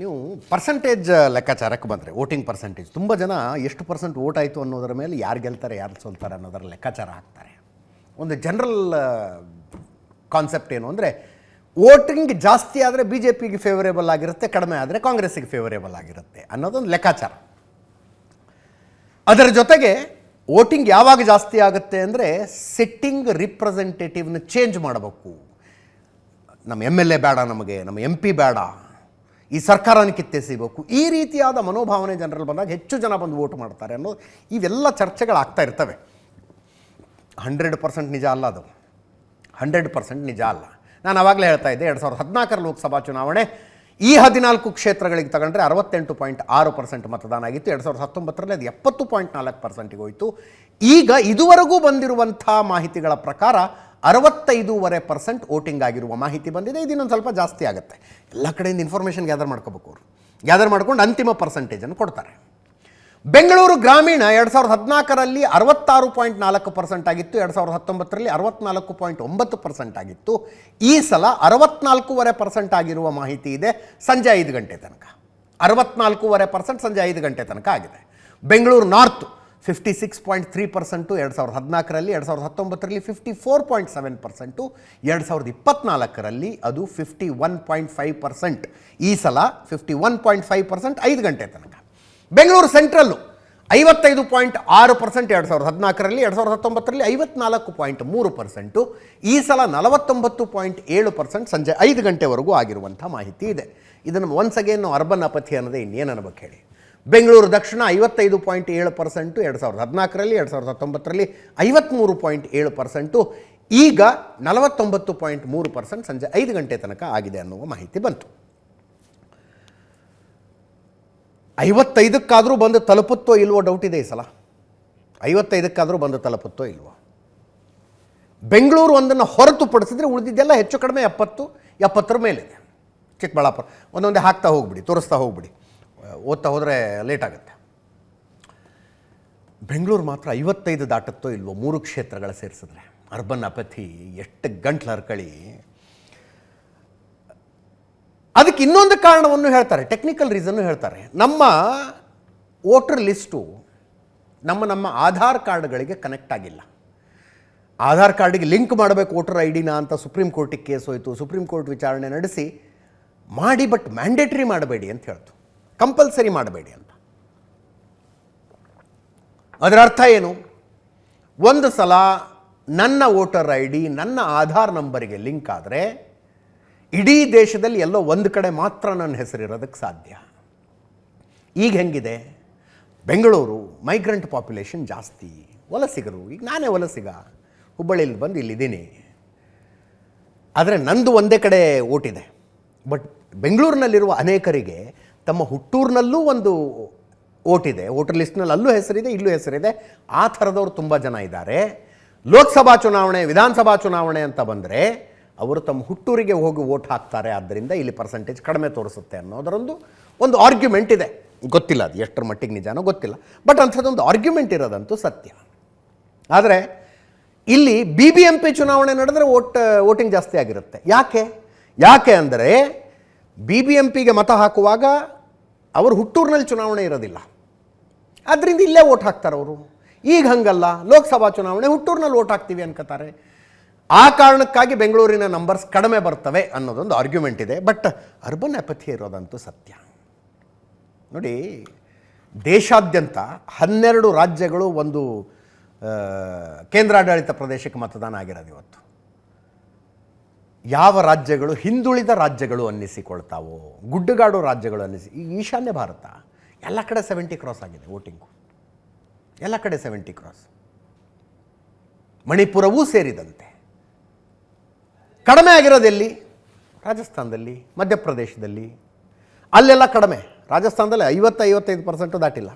ನೀವು ಪರ್ಸೆಂಟೇಜ್ ಲೆಕ್ಕಾಚಾರಕ್ಕೆ ಬಂದರೆ ವೋಟಿಂಗ್ ಪರ್ಸೆಂಟೇಜ್ ತುಂಬ ಜನ ಎಷ್ಟು ಪರ್ಸೆಂಟ್ ವೋಟ್ ಆಯಿತು ಅನ್ನೋದರ ಮೇಲೆ ಯಾರು ಗೆಲ್ತಾರೆ, ಯಾರು ಸೋಲ್ತಾರೆ ಅನ್ನೋದರ ಲೆಕ್ಕಾಚಾರ ಹಾಕ್ತಾರೆ. ಒಂದು ಜನರಲ್ ಕಾನ್ಸೆಪ್ಟ್ ಏನು ಅಂದರೆ ವೋಟಿಂಗ್ ಜಾಸ್ತಿ ಆದರೆ ಬಿ ಜೆ ಪಿಗೆ ಫೇವರೇಬಲ್ ಆಗಿರುತ್ತೆ, ಕಡಿಮೆ ಆದರೆ ಕಾಂಗ್ರೆಸ್ಸಿಗೆ ಫೇವರೇಬಲ್ ಆಗಿರುತ್ತೆ ಅನ್ನೋದೊಂದು ಲೆಕ್ಕಾಚಾರ. ಅದರ ಜೊತೆಗೆ ವೋಟಿಂಗ್ ಯಾವಾಗ ಜಾಸ್ತಿ ಆಗುತ್ತೆ ಅಂದರೆ ಸಿಟ್ಟಿಂಗ್ ರಿಪ್ರೆಸೆಂಟೇಟಿವ್ನ ಚೇಂಜ್ ಮಾಡಬೇಕು. ನಮ್ಮ ಎಂ ಎಲ್ ಎ ಬೇಡ ನಮಗೆ, ನಮ್ಮ ಎಂ ಪಿ ಬೇಡ. ಈ ಸರ್ಕಾರನ ಕಿತ್ತೆಸಿಬೇಕು. ಈ ರೀತಿಯಾದ ಮನೋಭಾವನೆ ಜನರಲ್ಲಿ ಬಂದಾಗ ಹೆಚ್ಚು ಜನ ಬಂದು ವೋಟ್ ಮಾಡ್ತಾರೆ ಅನ್ನೋದು ಇವೆಲ್ಲ ಚರ್ಚೆಗಳಾಗ್ತಾ ಇರ್ತವೆ. ಹಂಡ್ರೆಡ್ ಪರ್ಸೆಂಟ್ ನಿಜ ಅಲ್ಲ ಅದು. ಹಂಡ್ರೆಡ್ ಪರ್ಸೆಂಟ್ ನಿಜ ಅಲ್ಲ. ನಾನು ಆವಾಗಲೇ ಹೇಳ್ತಾ ಇದ್ದೆ, ಎರಡು ಸಾವಿರದ ಹದಿನಾಲ್ಕರ ಲೋಕಸಭಾ ಚುನಾವಣೆ ಈ ಹದಿನಾಲ್ಕು ಕ್ಷೇತ್ರಗಳಿಗೆ ತಗೊಂಡ್ರೆ ಅರವತ್ತೆಂಟು ಪಾಯಿಂಟ್ ಆರು ಪರ್ಸೆಂಟ್ ಮತದಾನ ಆಗಿತ್ತು. ಎರಡು ಸಾವಿರದ ಹತ್ತೊಂಬತ್ತರಲ್ಲಿ ಅದು ಎಪ್ಪತ್ತು ಪಾಯಿಂಟ್ ನಾಲ್ಕು ಪರ್ಸೆಂಟಿಗೆ ಹೋಯಿತು. ಈಗ ಇದುವರೆಗೂ ಬಂದಿರುವಂಥ ಮಾಹಿತಿಗಳ ಪ್ರಕಾರ ಅರವತ್ತೈದೂವರೆ ಪರ್ಸೆಂಟ್ ವೋಟಿಂಗ್ ಆಗಿರುವ ಮಾಹಿತಿ ಬಂದಿದೆ. ಇದು ಇನ್ನೊಂದು ಸ್ವಲ್ಪ ಜಾಸ್ತಿ ಆಗುತ್ತೆ. ಎಲ್ಲ ಕಡೆಯಿಂದ ಇನ್ಫಾರ್ಮೇಷನ್ ಗ್ಯಾದರ್ ಮಾಡ್ಕೋಬೇಕು ಅವರು. ಗ್ಯಾದರ್ ಮಾಡ್ಕೊಂಡು ಅಂತಿಮ ಪರ್ಸೆಂಟೇಜನ್ನು ಕೊಡ್ತಾರೆ. ಬೆಂಗಳೂರು ಗ್ರಾಮೀಣ ಎರಡು ಸಾವಿರದ ಹದಿನಾಲ್ಕರಲ್ಲಿ ಅರವತ್ತಾರು ಪಾಯಿಂಟ್ ನಾಲ್ಕು ಪರ್ಸೆಂಟ್ ಆಗಿತ್ತು, ಎರಡು ಸಾವಿರದ ಹತ್ತೊಂಬತ್ತರಲ್ಲಿ ಅರವತ್ನಾಲ್ಕು ಪಾಯಿಂಟ್ ಒಂಬತ್ತು ಪರ್ಸೆಂಟ್ ಆಗಿತ್ತು. ಈ ಸಲ ಅರವತ್ನಾಲ್ಕೂವರೆ ಪರ್ಸೆಂಟ್ ಆಗಿರುವ ಮಾಹಿತಿ ಇದೆ ಸಂಜೆ ಐದು ಗಂಟೆ ತನಕ. ಅರವತ್ನಾಲ್ಕೂವರೆ ಪರ್ಸೆಂಟ್ ಸಂಜೆ ಐದು ಗಂಟೆ ತನಕ ಆಗಿದೆ. Bengaluru north fifty six point three percent ಎರಡು ಸಾವಿರದ ಹದಿನಾಲ್ಕರಲ್ಲಿ, ಎರಡು ಸಾವಿರದ ಹತ್ತೊಂಬತ್ತರಲ್ಲಿ fifty four point seven percent ಎರಡು ಸಾವಿರದ ಇಪ್ಪತ್ನಾಲ್ಕರಲ್ಲಿ ಅದು fifty one point five percent ಈ ಸಲ fifty one point five percent ಐದು ಗಂಟೆ ತನಕ. ಬೆಂಗಳೂರು ಸೆಂಟ್ರಲ್ಲು ಐವತ್ತೈದು ಪಾಯಿಂಟ್ ಆರು ಪರ್ಸೆಂಟ್ ಎರಡು ಸಾವಿರದ ಹದಿನಾಲ್ಕರಲ್ಲಿ, ಎರಡು ಸಾವಿರದ ಹತ್ತೊಂಬತ್ತರಲ್ಲಿ ಐವತ್ನಾಲ್ಕು ಪಾಯಿಂಟ್ ಮೂರು ಪರ್ಸೆಂಟು ಈ ಸಲ ನಲವತ್ತೊಂಬತ್ತು ಪಾಯಿಂಟ್ ಏಳು ಪರ್ಸೆಂಟ್ ಸಂಜೆ ಐದು ಗಂಟೆವರೆಗೂ ಆಗಿರುವಂಥ ಮಾಹಿತಿ ಇದೆ. ಇದನ್ನು ಒನ್ಸ್ ಅಗೇನ್ ಅರ್ಬನ್ ಅಪಥಿ ಅನ್ನೋದೇ ಇನ್ನೇನು ಅನ್ಬೇಕು ಹೇಳಿ? ಬೆಂಗಳೂರು ದಕ್ಷಿಣ ಐವತ್ತೈದು ಪಾಯಿಂಟ್ ಏಳು ಪರ್ಸೆಂಟು ಎರಡು ಸಾವಿರದ ಹದಿನಾಲ್ಕರಲ್ಲಿ, ಎರಡು ಸಾವಿರದ ಹತ್ತೊಂಬತ್ತರಲ್ಲಿ ಐವತ್ತ್ಮೂರು ಪಾಯಿಂಟ್ ಏಳು ಪರ್ಸೆಂಟು. ಈಗ ನಲವತ್ತೊಂಬತ್ತು ಪಾಯಿಂಟ್ ಮೂರು ಪರ್ಸೆಂಟ್ ಸಂಜೆ ಐದು ಗಂಟೆ ತನಕ ಆಗಿದೆ ಅನ್ನುವ ಮಾಹಿತಿ ಬಂತು. ಐವತ್ತೈದಕ್ಕಾದರೂ ಬಂದು ತಲುಪುತ್ತೋ ಇಲ್ವೋ ಡೌಟ್ ಇದೆ ಈ ಸಲ. ಐವತ್ತೈದಕ್ಕಾದರೂ ಬಂದು ತಲುಪುತ್ತೋ ಇಲ್ವೋ. ಬೆಂಗಳೂರು ಒಂದನ್ನು ಹೊರತುಪಡಿಸಿದ್ರೆ ಉಳಿದಿದ್ದೆಲ್ಲ ಹೆಚ್ಚು ಕಡಿಮೆ ಎಪ್ಪತ್ತು, ಎಪ್ಪತ್ತರ ಮೇಲಿದೆ. ಚಿಕ್ಕಬಳ್ಳಾಪುರ, ಒಂದೊಂದೇ ಹಾಕ್ತಾ ಹೋಗ್ಬಿಡಿ, ತೋರಿಸ್ತಾ ಹೋಗ್ಬಿಡಿ. ಓದ್ತಾ ಹೋದರೆ ಲೇಟ್ ಆಗುತ್ತೆ. ಬೆಂಗಳೂರು ಮಾತ್ರ ಐವತ್ತೈದು ದಾಟುತ್ತೋ ಇಲ್ವೋ ಮೂರು ಕ್ಷೇತ್ರಗಳ ಸೇರಿಸಿದ್ರೆ. ಅರ್ಬನ್ ಅಪಥಿ, ಎಷ್ಟು ಗಂಟ್ಲು ಹರ್ಕಳಿ. ಅದಕ್ಕೆ ಇನ್ನೊಂದು ಕಾರಣವನ್ನು ಹೇಳ್ತಾರೆ ಟೆಕ್ನಿಕಲ್ ರೀಸನ್ನು ಹೇಳ್ತಾರೆ. ನಮ್ಮ ವೋಟರ್ ಲಿಸ್ಟು ನಮ್ಮ ನಮ್ಮ ಆಧಾರ್ ಕಾರ್ಡ್ಗಳಿಗೆ ಕನೆಕ್ಟ್ ಆಗಿಲ್ಲ. ಆಧಾರ್ ಕಾರ್ಡಿಗೆ ಲಿಂಕ್ ಮಾಡಬೇಕು ವೋಟರ್ ಐ ಡಿನ ಅಂತ ಸುಪ್ರೀಂ ಕೋರ್ಟಿಗೆ ಕೇಸ್ ಹೋಯಿತು, ಸುಪ್ರೀಂ ಕೋರ್ಟ್ ವಿಚಾರಣೆ ನಡೆಸಿ, ಮಾಡಿ ಬಟ್ ಮ್ಯಾಂಡೇಟ್ರಿ ಮಾಡಬೇಡಿ ಅಂತ ಹೇಳ್ತು. ಕಂಪಲ್ಸರಿ ಮಾಡಬೇಡಿ ಅಂತ. ಅದರ ಅರ್ಥ ಏನು? ಒಂದು ಸಲ ನನ್ನ ವೋಟರ್ ಐ ಡಿ ನನ್ನ ಆಧಾರ್ ನಂಬರಿಗೆ ಲಿಂಕ್ ಆದರೆ ಇಡೀ ದೇಶದಲ್ಲಿ ಎಲ್ಲೋ ಒಂದು ಕಡೆ ಮಾತ್ರ ನನ್ನ ಹೆಸರಿರೋದಕ್ಕೆ ಸಾಧ್ಯ. ಈಗ ಹೆಂಗಿದೆ? ಬೆಂಗಳೂರು ಮೈಗ್ರೆಂಟ್ ಪಾಪ್ಯುಲೇಷನ್ ಜಾಸ್ತಿ. ವಲಸಿಗರು, ಈಗ ನಾನೇ ವಲಸಿಗ. ಹುಬ್ಬಳ್ಳಿಯಲ್ಲಿ ಬಂದು ಇಲ್ಲಿದ್ದೀನಿ. ಆದರೆ ನಂದು ಒಂದೇ ಕಡೆ ಓಟಿದೆ ಬಟ್ ಬೆಂಗಳೂರಿನಲ್ಲಿರುವ ಅನೇಕರಿಗೆ ತಮ್ಮ ಹುಟ್ಟೂರಿನಲ್ಲೂ ಒಂದು ಓಟಿದೆ, ವೋಟರ್ ಲಿಸ್ಟ್ನಲ್ಲಿ ಅಲ್ಲೂ ಹೆಸರಿದೆ, ಇಲ್ಲೂ ಹೆಸರಿದೆ. ಆ ಥರದವ್ರು ತುಂಬ ಜನ ಇದ್ದಾರೆ. ಲೋಕಸಭಾ ಚುನಾವಣೆ, ವಿಧಾನಸಭಾ ಚುನಾವಣೆ ಅಂತ ಬಂದರೆ ಅವರು ತಮ್ಮ ಹುಟ್ಟೂರಿಗೆ ಹೋಗಿ ವೋಟ್ ಹಾಕ್ತಾರೆ ಆದ್ದರಿಂದ ಇಲ್ಲಿ ಪರ್ಸೆಂಟೇಜ್ ಕಡಿಮೆ ತೋರಿಸುತ್ತೆ ಅನ್ನೋದರೊಂದು ಒಂದು ಆರ್ಗ್ಯುಮೆಂಟ್ ಇದೆ. ಗೊತ್ತಿಲ್ಲ ಅದು ಎಷ್ಟರ ಮಟ್ಟಿಗೆ ನಿಜಾನೋ ಗೊತ್ತಿಲ್ಲ. ಬಟ್ ಅಂಥದ್ದೊಂದು ಆರ್ಗ್ಯುಮೆಂಟ್ ಇರೋದಂತೂ ಸತ್ಯ. ಆದರೆ ಇಲ್ಲಿ ಬಿ ಬಿ ಎಂ ಪಿ ಚುನಾವಣೆ ನಡೆದರೆ ವೋಟ್, ವೋಟಿಂಗ್ ಜಾಸ್ತಿ ಆಗಿರುತ್ತೆ. ಯಾಕೆ? ಯಾಕೆ ಅಂದರೆ ಬಿ ಬಿ ಎಂ ಪಿಗೆ ಮತ ಹಾಕುವಾಗ ಅವರು ಹುಟ್ಟೂರಿನಲ್ಲಿ ಚುನಾವಣೆ ಇರೋದಿಲ್ಲ. ಆದ್ದರಿಂದ ಇಲ್ಲೇ ವೋಟ್ ಹಾಕ್ತಾರೆ ಅವರು. ಈಗ ಹಂಗಲ್ಲ, ಲೋಕಸಭಾ ಚುನಾವಣೆ ಹುಟ್ಟೂರಿನಲ್ಲಿ ವೋಟ್ ಹಾಕ್ತೀವಿ ಅನ್ಕೋತಾರೆ. ಆ ಕಾರಣಕ್ಕಾಗಿ ಬೆಂಗಳೂರಿನ ನಂಬರ್ಸ್ ಕಡಿಮೆ ಬರ್ತವೆ ಅನ್ನೋದೊಂದು ಆರ್ಗ್ಯುಮೆಂಟ್ ಇದೆ. ಬಟ್ ಅರ್ಬನ್ ಅಪಥಿ ಇರೋದಂತೂ ಸತ್ಯ. ನೋಡಿ, ದೇಶಾದ್ಯಂತ ಹನ್ನೆರಡು ರಾಜ್ಯಗಳು ಒಂದು ಕೇಂದ್ರಾಡಳಿತ ಪ್ರದೇಶಕ್ಕೆ ಮತದಾನ ಆಗಿರೋದು ಇವತ್ತು. ಯಾವ ರಾಜ್ಯಗಳು ಹಿಂದುಳಿದ ರಾಜ್ಯಗಳು ಅನ್ನಿಸಿಕೊಳ್ತಾವೋ, ಗುಡ್ಡಗಾಡು ರಾಜ್ಯಗಳು ಅನ್ನಿಸಿ, ಈ ಈಶಾನ್ಯ ಭಾರತ, ಎಲ್ಲ ಕಡೆ ಸೆವೆಂಟಿ ಕ್ರಾಸ್ ಆಗಿದೆ ವೋಟಿಂಗು ಎಲ್ಲ ಕಡೆ ಸೆವೆಂಟಿ ಕ್ರಾಸ್ ಮಣಿಪುರವೂ ಸೇರಿದಂತೆ. ಕಡಿಮೆ ಆಗಿರೋದೆಲ್ಲಿ ರಾಜಸ್ಥಾನದಲ್ಲಿ, ಮಧ್ಯಪ್ರದೇಶದಲ್ಲಿ. ಅಲ್ಲೆಲ್ಲ ಕಡಿಮೆ. ರಾಜಸ್ಥಾನದಲ್ಲಿ ಐವತ್ತು ಐವತ್ತೈದು ಪರ್ಸೆಂಟು ದಾಟಿಲ್ಲ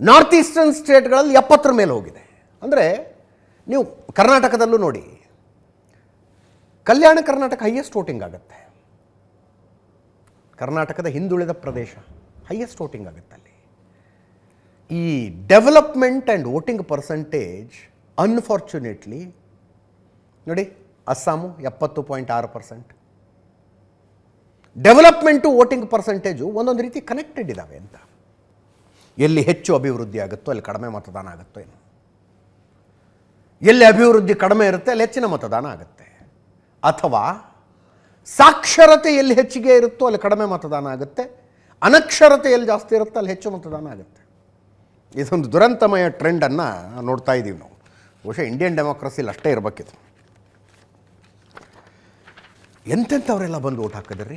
ನಾರ್ತ್ ಈಸ್ಟರ್ನ್ ಸ್ಟೇಟ್ಗಳಲ್ಲಿ ಎಪ್ಪತ್ತರ ಮೇಲೆ ಹೋಗಿದೆ. ಅಂದರೆ, ನೀವು ಕರ್ನಾಟಕದಲ್ಲೂ ನೋಡಿ ಕಲ್ಯಾಣ ಕರ್ನಾಟಕ ಹೈಯೆಸ್ಟ್ ವೋಟಿಂಗ್ ಆಗುತ್ತೆ. ಕರ್ನಾಟಕದ ಹಿಂದುಳಿದ ಪ್ರದೇಶ ಹೈಯೆಸ್ಟ್ ವೋಟಿಂಗ್ ಆಗುತ್ತೆ ಅಲ್ಲಿ. ಈ development and voting percentage unfortunately ನೋಡಿ ಅಸ್ಸಾಮು ಎಪ್ಪತ್ತು ಪಾಯಿಂಟ್ ಆರು ಪರ್ಸೆಂಟ್ ಡೆವಲಪ್ಮೆಂಟು ವೋಟಿಂಗ್ ಪರ್ಸೆಂಟೇಜು ಒಂದೊಂದು ರೀತಿ ಕನೆಕ್ಟೆಡ್ ಇದ್ದಾವೆ ಅಂತ. ಎಲ್ಲಿ ಹೆಚ್ಚು ಅಭಿವೃದ್ಧಿ ಆಗುತ್ತೋ ಅಲ್ಲಿ ಕಡಿಮೆ ಮತದಾನ ಆಗುತ್ತೋ ಏನು. ಎಲ್ಲಿ ಅಭಿವೃದ್ಧಿ ಕಡಿಮೆ ಇರುತ್ತೆ ಅಲ್ಲಿ ಹೆಚ್ಚಿನ ಮತದಾನ ಆಗುತ್ತೆ. ಅಥವಾ ಸಾಕ್ಷರತೆ ಎಲ್ಲಿ ಹೆಚ್ಚಿಗೆ ಇರುತ್ತೋ ಅಲ್ಲಿ ಕಡಿಮೆ ಮತದಾನ ಆಗುತ್ತೆ ಅನಕ್ಷರತೆ ಎಲ್ಲಿ ಜಾಸ್ತಿ ಇರುತ್ತೋ ಅಲ್ಲಿ ಹೆಚ್ಚು ಮತದಾನ ಆಗುತ್ತೆ. ಇದೊಂದು ದುರಂತಮಯ ಟ್ರೆಂಡನ್ನು ನೋಡ್ತಾ ಇದ್ದೀವಿ ನಾವು. ಬಹುಶಃ ಇಂಡಿಯನ್ ಡೆಮೋಕ್ರಸಿಲಿ ಅಷ್ಟೇ ಇರಬೇಕಿದು ಎಂತೆಂಥವರೆಲ್ಲ ಬಂದು ಓಟ್ ಹಾಕಿದ್ರಿ?